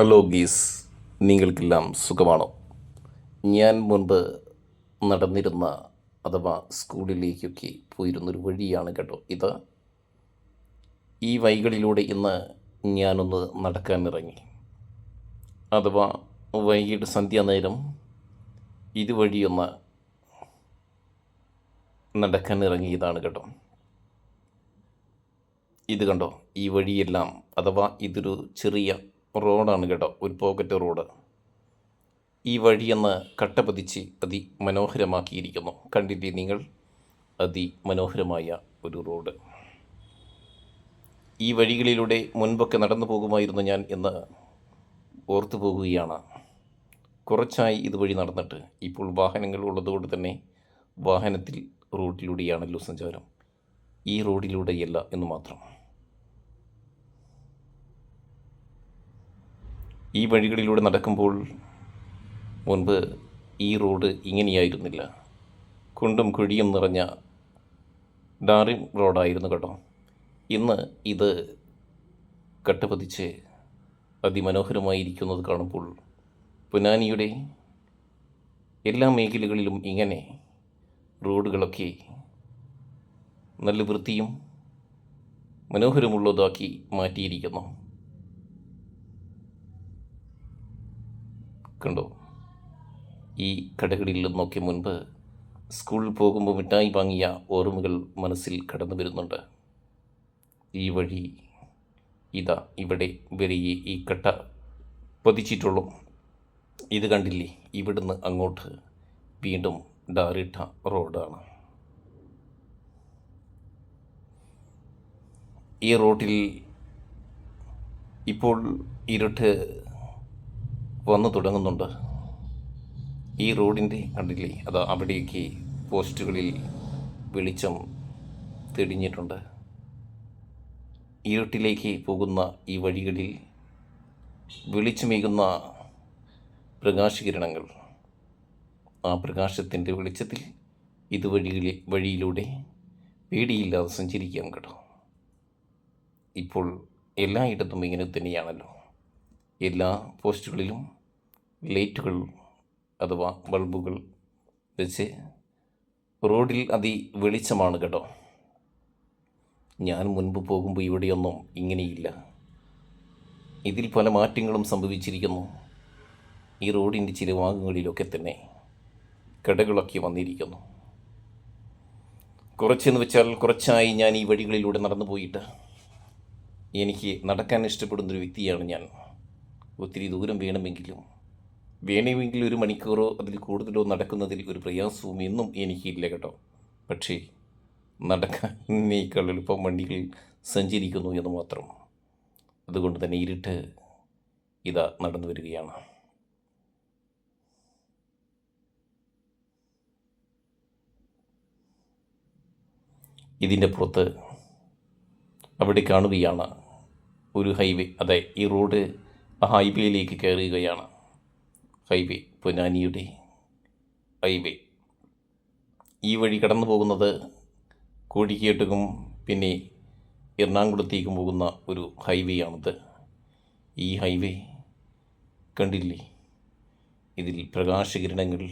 Hello ഗീസ് നിങ്ങൾക്കെല്ലാം സുഖമാണോ? ഞാൻ മുൻപ് നടന്നിരുന്ന അഥവാ സ്കൂളിലേക്കൊക്കെ പോയിരുന്നൊരു വഴിയാണ് കേട്ടോ ഇത്. ഈ വൈകളിലൂടെ ഇന്ന് ഞാനൊന്ന് നടക്കാൻ ഇറങ്ങി. അഥവാ വൈകിട്ട് സന്ധ്യാനേരം ഇതുവഴിയൊന്ന് നടക്കാൻ ഇറങ്ങിയതാണ് കേട്ടോ. ഇത് കണ്ടോ? ഈ വഴിയെല്ലാം അഥവാ ഇതൊരു ചെറിയ റോഡാണ് കേട്ടോ ഒരു പോക്കറ്റ് റോഡ്. ഈ വഴിയെന്ന് കട്ടപതിച്ച് അതിമനോഹരമാക്കിയിരിക്കുന്നു. കണ്ടില്ലേ നിങ്ങൾ? അതിമനോഹരമായ ഒരു റോഡ്. ഈ വഴികളിലൂടെ മുൻപൊക്കെ നടന്നു പോകുമായിരുന്നു ഞാൻ എന്ന് ഓർത്തു പോകുകയാണ് കുറച്ചായി ഇതുവഴി നടന്നിട്ട് ഇപ്പോൾ വാഹനങ്ങൾ ഉള്ളതുകൊണ്ട് തന്നെ വാഹനത്തിൽ റോഡിലൂടെയാണല്ലോ സഞ്ചാരം ഈ റോഡിലൂടെയല്ല എന്ന് മാത്രം. ഈ വഴികളിലൂടെ നടക്കുമ്പോൾ മുൻപ് ഈ റോഡ് ഇങ്ങനെയായിരുന്നില്ല. കുണ്ടും കുഴിയും നിറഞ്ഞ ഡാറിം റോഡായിരുന്നു കേട്ടോ. ഇന്ന് ഇത് കട്ടപതിച്ച് അതിമനോഹരമായിരിക്കുന്നത് കാണുമ്പോൾ പുനാനിയുടെ എല്ലാ മേഖലകളിലും ഇങ്ങനെ റോഡുകളൊക്കെ നല്ല വൃത്തിയും മനോഹരമുള്ളതാക്കി മാറ്റിയിരിക്കുന്നു. കണ്ടോ? ഈ കടകളിൽ നിന്നൊക്കെ മുൻപ് സ്കൂളിൽ പോകുമ്പോൾ മിഠായി വാങ്ങിയ ഓർമ്മകൾ മനസ്സിൽ കടന്നു വരുന്നുണ്ട്. ഈ വഴി ഇതാ ഇവിടെ വരെ ഈ കട്ട പതിച്ചിട്ടുള്ളൂ. ഇത് കണ്ടില്ലേ? ഇവിടുന്ന് അങ്ങോട്ട് വീണ്ടും ഡാറിട്ട റോഡാണ്. ഈ റോഡിൽ ഇപ്പോൾ ഇരുട്ട് വന്നു തുടങ്ങുന്നുണ്ട്. ഈ റോഡിന്റെ കണ്ടില്ലേ? അത് അവിടേക്ക് പോസ്റ്റുകളിൽ വെളിച്ചം തെളിഞ്ഞിട്ടുണ്ട്. ഇരുട്ടിലേക്ക് പോകുന്ന ഈ വഴികളിൽ വെളിച്ചമേകുന്ന പ്രകാശകിരണങ്ങൾ. ആ പ്രകാശത്തിന്റെ വെളിച്ചത്തിൽ ഇതുവഴികളിൽ വഴിയിലൂടെ പേടിയില്ലാതെ സഞ്ചരിക്കാം കേട്ടോ. ഇപ്പോൾ എല്ലായിടത്തും ഇങ്ങനെ തന്നെയാണല്ലോ. എല്ലാ പോസ്റ്റുകളിലും ലൈറ്റുകൾ അഥവാ ബൾബുകൾ വെച്ച് റോഡിൽ അതി വെളിച്ചമാണ് കേട്ടോ. ഞാൻ മുൻപ് പോകുമ്പോൾ ഇവിടെയൊന്നും ഇങ്ങനെയില്ല. ഇതിൽ പല മാറ്റങ്ങളും സംഭവിച്ചിരിക്കുന്നു. ഈ റോഡിന്റെ ചില ഭാഗങ്ങളിലൊക്കെ തന്നെ കടകളൊക്കെ വന്നിരിക്കുന്നു. കുറച്ചെന്ന് വെച്ചാൽ കുറച്ചായി ഞാൻ ഈ വഴികളിലൂടെ നടന്നു പോയിട്ട് എനിക്ക് നടക്കാൻ ഇഷ്ടപ്പെടുന്നൊരു വ്യക്തിയാണ് ഞാൻ. ഒത്തിരി ദൂരം വേണമെങ്കിലും വേണമെങ്കിൽ ഒരു മണിക്കൂറോ അതിൽ കൂടുതലോ നടക്കുന്നതിൽ ഒരു പ്രയാസവും എന്നും എനിക്കില്ല കേട്ടോ. പക്ഷേ നടക്കാൻ എന്നേക്കാൾ എളുപ്പം വണ്ടികൾ സഞ്ചരിക്കുന്നു എന്ന് മാത്രം. അതുകൊണ്ട് തന്നെ ഇരുട്ട് ഇതാ നടന്നു വരികയാണ്. ഇതിന്റെ പുറത്ത് അവിടെ കാണുകയാണ് ഒരു ഹൈവേ. അതെ ഈ റോഡ് ആ ഹൈവേയിലേക്ക് കയറുകയാണ്. ഹൈവേ പൊന്നാനിയുടെ ഹൈവേ. ഈ വഴി കടന്നു പോകുന്നത് കോഴിക്കേട്ടുക്കും പിന്നെ എറണാകുളത്തേക്കും പോകുന്ന ഒരു ഹൈവേ ആണിത് ഈ ഹൈവേ കണ്ടില്ലേ? ഇതിൽ പ്രകാശകിരണങ്ങൾ